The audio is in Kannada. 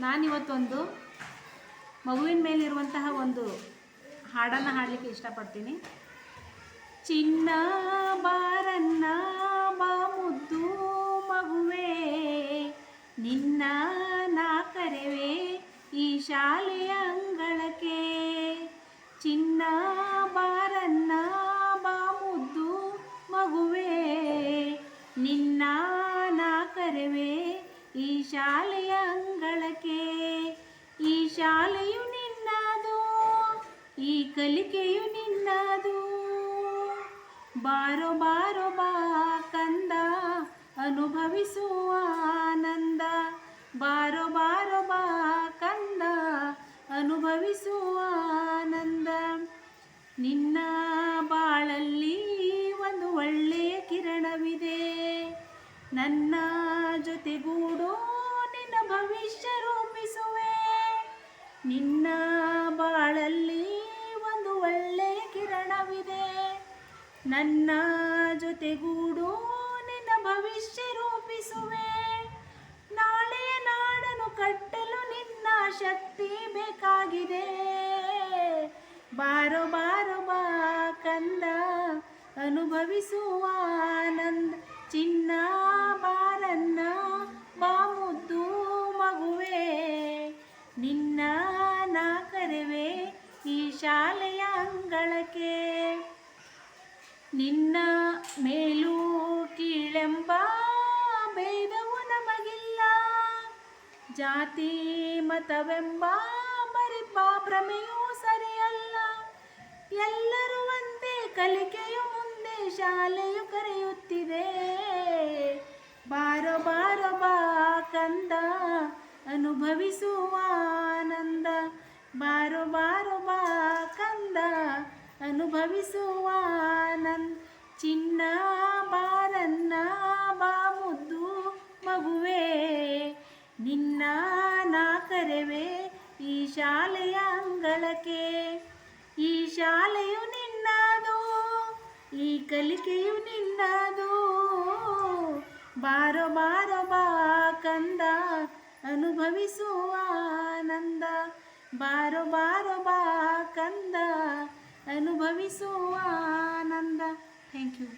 ನಾನಿವತ್ತೊಂದು ಮಗುವಿನ ಮೇಲಿರುವಂತಹ ಒಂದು ಹಾಡನ್ನು ಹಾಡಲಿಕ್ಕೆ ಇಷ್ಟಪಡ್ತೀನಿ. ಚಿನ್ನ ಬಾರನ್ನ ಬಾ, ಮುದ್ದು ಮಗುವೆ, ನಿನ್ನ ನಾ ಕರೆವೆ ಈ ಶಾಲೆಯ ಅಂಗಳಕ್ಕೆ. ಚಿನ್ನ ಬಾರನ್ನ ಬಾ, ಮುದ್ದು ಮಗುವೆ, ನಿನ್ನ ನಾ ಕರೆವೆ ಈ ಶಾಲೆಯ ಕಲಿಕೆಯು ನಿನ್ನದು. ಬಾರೋ ಬಾರೋ ಬಾ ಕಂದ, ಅನುಭವಿಸುವ ಆನಂದ. ಬಾರೋ ಬಾರೋ ಬಾ ಕಂದ, ಅನುಭವಿಸುವ ಆನಂದ. ನಿನ್ನ ಬಾಳಲ್ಲಿ ಒಂದು ಒಳ್ಳೆಯ ಕಿರಣವಿದೆ. ನನ್ನ ಜೊತೆಗೂಡು ನನ್ನ ಜೊತೆಗೂಡೋ ನಿನ್ನ ಭವಿಷ್ಯ ರೂಪಿಸುವೆ. ನಾಳೆಯ ನಾಡನ್ನು ಕಟ್ಟಲು ನಿನ್ನ ಶಕ್ತಿ ಬೇಕಾಗಿದೆ. ಬಾರೋ ಬಾರೋ ಬಾ ಕಂದ, ಅನುಭವಿಸುವ ಆನಂದ, ಚಿನ್ನ ಬಾರನ್ನ ಬಾ ಮುದ್ದು ಮಗುವೆ. ನಿನ್ನ ನಾ ಕರೆವೆ ಈ ಶಾಲೆಯ ಅಂಗಳಕ್ಕೆ. ನಿನ್ನ ಮೇಲೂ ಕೀಳೆಂಬ ಭೇದವು ನಮಗಿಲ್ಲ. ಜಾತಿ, ಮತವೆಂಬ ಬರಿಬ್ಬ ಭ್ರಮೆಯೂ ಸರಿಯಲ್ಲ. ಎಲ್ಲರೂ ಒಂದೇ ಕಲಿಕೆಯು ಮುಂದೆ ಶಾಲೆಯು ಕರೆಯುತ್ತಿದೆ. ಬಾರೋ ಬಾರೋ ಬಾ ಕಂದ, ಅನುಭವಿಸುವ ಆನಂದ. ಬಾರೋ ಬಾರೋ ಬಾ ಕಂದ, ಅನುಭವಿಸುವ ಚಿನ್ನ ಬಾರನ್ನ ಬಾ ಮುದ್ದು ಮಗುವೆ. ನಿನ್ನ ನಾ ಕರೆವೆ ಈ ಶಾಲೆಯ ಅಂಗಳಕ್ಕೆ. ಈ ಶಾಲೆಯು ನಿನ್ನದು, ಈ ಕಲಿಕೆಯು ನಿನ್ನದು. ಬಾರೋ ಬಾರೋ ಬಾ ಕಂದ, ಅನುಭವಿಸುವ ಆನಂದ. ಬಾರೋ ಬಾರೋ ಬಾ ಕಂದ, ಅನುಭವಿಸುವ Thank you.